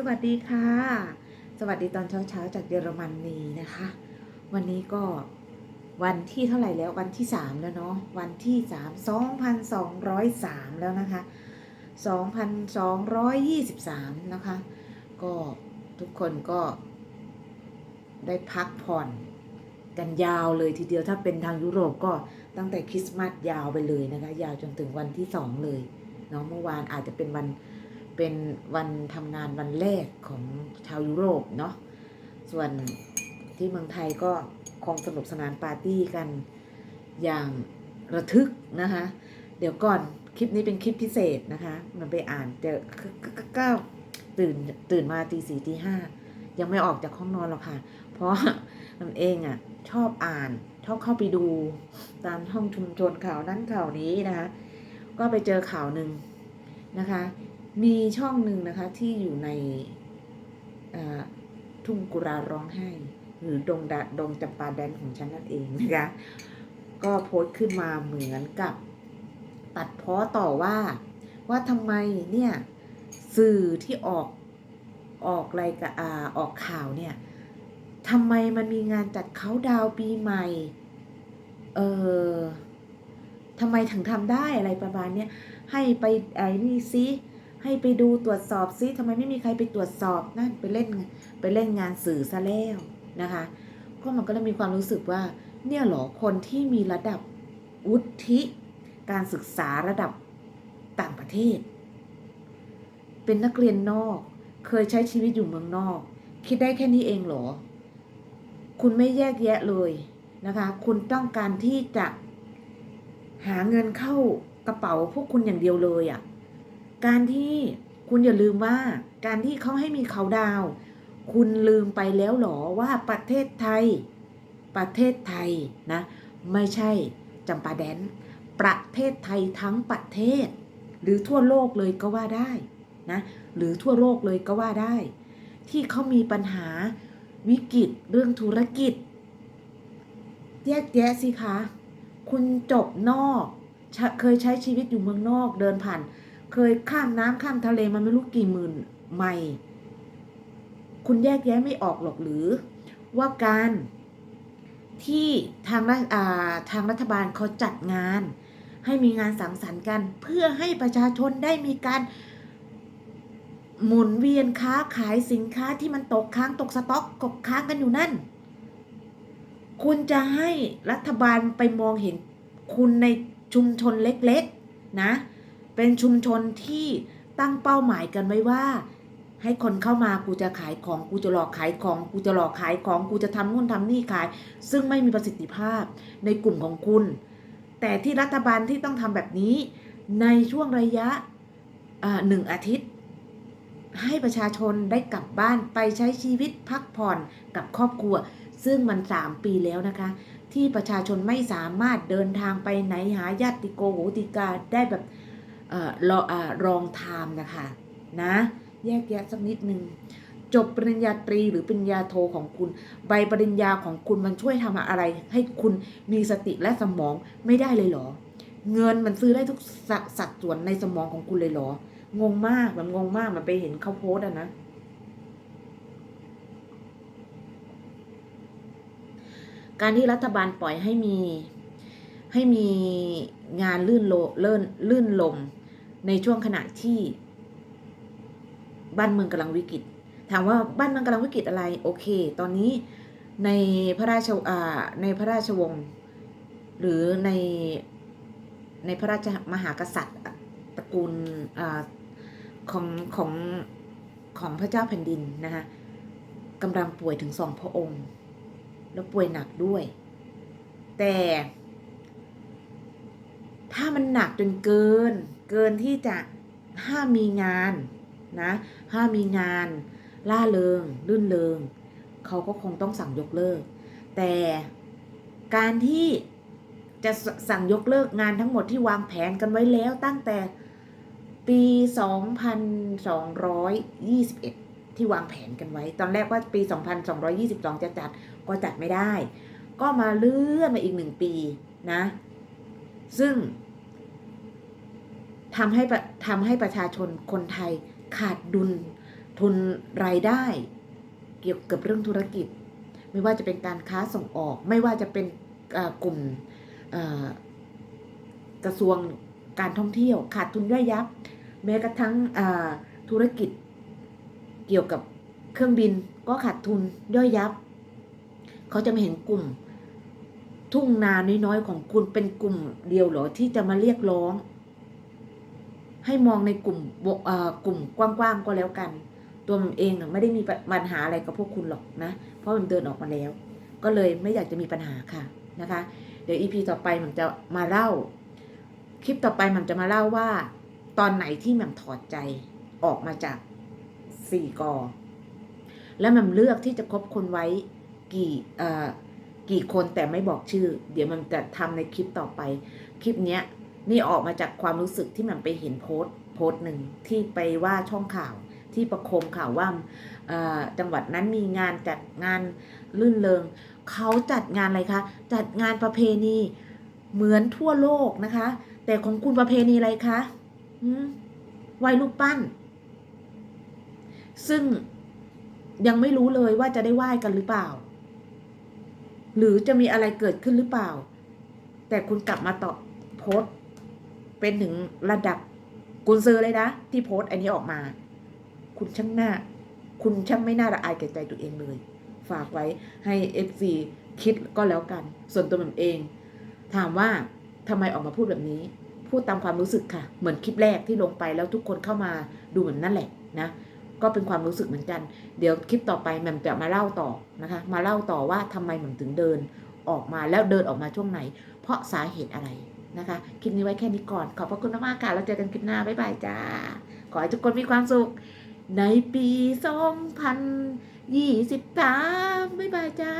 สวัสดีค่ะ สวัสดีตอนเช้าๆจากเยอรมนีนะคะ วันนี้ก็วันที่เท่าไหร่แล้ววันที่3แล้วเนาะวันที่3 2,203แล้วนะคะ2,223นะคะ ก็ทุกคนก็ ได้พักผ่อนกันยาวเลยทีเดียวถ้าเป็นทางยุโรปก็ตั้งแต่คริสต์มาสยาวไปเลยนะคะ ยาวจนถึงวันที่2เลยเนาะเมื่อวานอาจจะเป็นวัน เป็นวันทำงานวันแรกของชาวยุโรปเนาะส่วนที่เมืองไทยก็คงสนุกสนานปาร์ตี้กันอย่างระทึกนะคะ เดี๋ยวก่อนคลิปนี้เป็นคลิปพิเศษนะคะ มันไปอ่านเจอก็ก็ก็ตื่นตื่นมาตีสี่ตีห้ายังไม่ออกจากห้องนอนหรอกค่ะ เพราะมันเองอะชอบอ่านชอบเข้าไปดูตามห้องชุมชนข่าวนั้นข่าวนี้นะคะ ก็ไปเจอข่าวหนึ่งนะคะ มีช่องหนึ่งนะคะที่อยู่ในทุ่งกุราร้องไห้ หรือดงดาดงจำปาแดนของฉันนั่นเองนะคะก็โพสต์ขึ้นมาเหมือนกับตัดเพ้อต่อว่า ว่าทำไมเนี่ยสื่อที่ออกออกรายการอออกข่าวเนี่ยทำไมมันมีงานจัดเขาดาวปีใหม่ เออทำไมถึงทำได้อะไรประมาณเนี้ยให้ไปไอ้นี่ซิ ให้ไปดูตรวจสอบซิทำไมไม่มีใครไปตรวจสอบนั่นไปเล่นไปเล่นงานสื่อซะแล้วนะคะก็มันก็เลยมีความรู้สึกว่า เนี่ยหรอคนที่มีระดับวุฒิ การศึกษาระดับต่างประเทศ เป็นนักเรียนนอก เคยใช้ชีวิตอยู่เมืองนอก คิดได้แค่นี้เองเหรอ คุณไม่แยกแยะเลยนะคะ คุณต้องการที่จะหาเงินเข้ากระเป๋าพวกคุณอย่างเดียวเลยอะ่ะ การที่คุณอย่าลืมว่าการที่เขาให้มีเขาดาว คุณลืมไปแล้วหรอว่าประเทศไทย ประเทศไทยนะ ไม่ใช่จำปาแดน ประเทศไทยทั้งประเทศ หรือทั่วโลกเลยก็ว่าได้นะหรือทั่วโลกเลยก็ว่าได้ ที่เขามีปัญหาวิกฤตเรื่องธุรกิจ แยกแยะสิคะ คุณจบนอก เคยใช้ชีวิตอยู่เมืองนอกเดินผ่าน เคยข้ามน้ำข้ามทะเลมันไม่รู้กี่หมื่นไมล์คุณแยกแยะไม่ออกหรอกหรือ ว่าการที่ทางรัฐทางรัฐบาลเขาจัดงาน ให้มีงานสังสรรค์กัน เพื่อให้ประชาชนได้มีการหมุนเวียนค้าขายสินค้าที่มันตกค้างตกสต็อกตกค้างกันอยู่นั่น คุณจะให้รัฐบาลไปมองเห็นคุณในชุมชนเล็กๆ นะ เป็นชุมชนที่ตั้งเป้าหมายกันไว้ว่า ให้คนเข้ามากูจะขายของกูจะหลอกขายของกูจะหลอกขายของกูจะทำนู่นทำนี่ขาย ซึ่งไม่มีประสิทธิภาพในกลุ่มของคุณ แต่ที่รัฐบาลที่ต้องทำแบบนี้ ในช่วงระยะอ่าหนึ่งอาทิตย์ ให้ประชาชนได้กลับบ้านไปใช้ชีวิตพักผ่อนกับครอบครัว ซึ่งมันสามปีแล้วนะคะที่ประชาชนไม่สามารถเดินทางไปไหนหาญาติโกโหติกาได้แบบ รออ่ารองไทม์นะคะนะแยกแยะสักนิดนึงจบปริญญาตรีหรือปริญญาโทของคุณ ใบปริญญาของคุณมันช่วยทำอะไร ให้คุณมีสติและสมองไม่ได้เลยเหรอ เงินมันซื้อได้ทุกสสัดส่วนในสมองของคุณเลยเหรอ งงมากมันงงมากมันไปเห็นเขาโพสต์อะนะ การที่รัฐบาลปล่อยให้มีให้มีงานลื่นโลเลื่นลื่นลม ในช่วงขณะที่บ้านเมืองกำลังวิกฤต ถามว่าบ้านเมืองกำลังวิกฤตอะไร โอเค ตอนนี้ในพระราชาในพระราชวงศ์หรือในในพระราชมหากษัตริย์ตระกูลอของของของพระเจ้าแผ่นดินนะคะกำลังป่วยถึงสองพระองค์ แล้วป่วยหนักด้วย แต่ถ้ามันหนักจนเกิน เกินที่จะห้ามมีงานนะห้ามมีงาน ล่าเริงลื่นเริงเขาก็คงต้องสั่งยกเลิก แต่การที่จะสั่งยกเลิกงานทั้งหมดที่วางแผนกันไว้แล้วตั้งแต่ปี 2221 ที่วางแผนกันไว้ ตอนแรกว่าปี 2222 จะจัดก็จัดไม่ได้ ก็มาเลื่อนมาอีกหนึ่งปีนะ ซึ่ง ทำให้ทำให้ประชาชนคนไทยขาดดุลทุนรายได้ เกี่ยวกับเรื่องธุรกิจ ไม่ว่าจะเป็นการค้าส่งออก ไม่ว่าจะเป็นกลุ่มกระทรวงการท่องเที่ยว ขาดทุนย่อยยับ แม้กระทั่งธุรกิจเกี่ยวกับเครื่องบินก็ขาดทุนย่อยยับ เขาจะไม่เห็นกลุ่ม ทุ่งนาน้อยๆของคุณเป็นกลุ่มเดียวหรอที่จะมาเรียกร้อง ให้มองในกลุ่มกลุ่มกว้างๆก็แล้วกัน ตัวมันเองน่ะไม่ได้มีปัญหาอะไรกับพวกคุณหรอกนะ เพราะมันเดินออกมาแล้ว ก็เลยไม่อยากจะมีปัญหาค่ะนะคะ เดี๋ยวอีพีต่อไปมันจะมาเล่า คลิปต่อไปมันจะมาเล่าว่า ตอนไหนที่ม่มถอดใจออกมาจากสี่กอแล้วม่มเลือกที่จะคบคนไว้กี่เอ่อกี่คนแต่ไม่บอกชื่อ เดี๋ยวมันจะทำในคลิปต่อไป คลิปเนี้ย นี่ออกมาจากความรู้สึกที่ม่มไปเห็นโพส์โพส์หนึ่งที่ไปว่าช่องข่าวที่ประคมข่าวว่าจังหวัดนั้นมีงานจัดงานลื่นเริงเขาจัดงานอะไรคะ จัดงานประเพณีเหมือนทั่วโลกนะคะ แต่ของคุณประเพณีอะไรคะไหว้รูปปั้น ซึ่งยังไม่รู้เลยว่าจะได้ไหว้กันหรือเปล่า หรือจะมีอะไรเกิดขึ้นหรือเปล่า แต่คุณกลับมาตอบโพสต์ เป็นถึงระดับกุนซือเลยนะ ที่โพสต์อันนี้ออกมา คุณช่างหน้า คุณช่างไม่น่าละอายแก่ใจตัวเองเลย ฝากไว้ให้ FC คิดก็แล้วกัน ส่วนตัวผมเอง ถามว่าทำไมออกมาพูดแบบนี้ พูดตามความรู้สึกค่ะ เหมือนคลิปแรกที่ลงไปแล้วทุกคนเข้ามาดูเหมือนนั่นแหละนะก็เป็นความรู้สึกเหมือนกัน เดี๋ยวคลิปต่อไปแหม่มจะมาเล่าต่อนะคะ มาเล่าต่อว่าทำไมแหม่มถึงเดินออกมาแล้วเดินออกมาช่วงไหน เพราะสาเหตุอะไร นะคะ คลิปนี้ไว้แค่นี้ก่อน ขอบพระคุณมากๆค่ะแล้วเจอกันคลิปหน้า บ๊ายบายจ้า ขอให้ทุกคนมีความสุข ในปี 2023 บ๊ายบายจ้า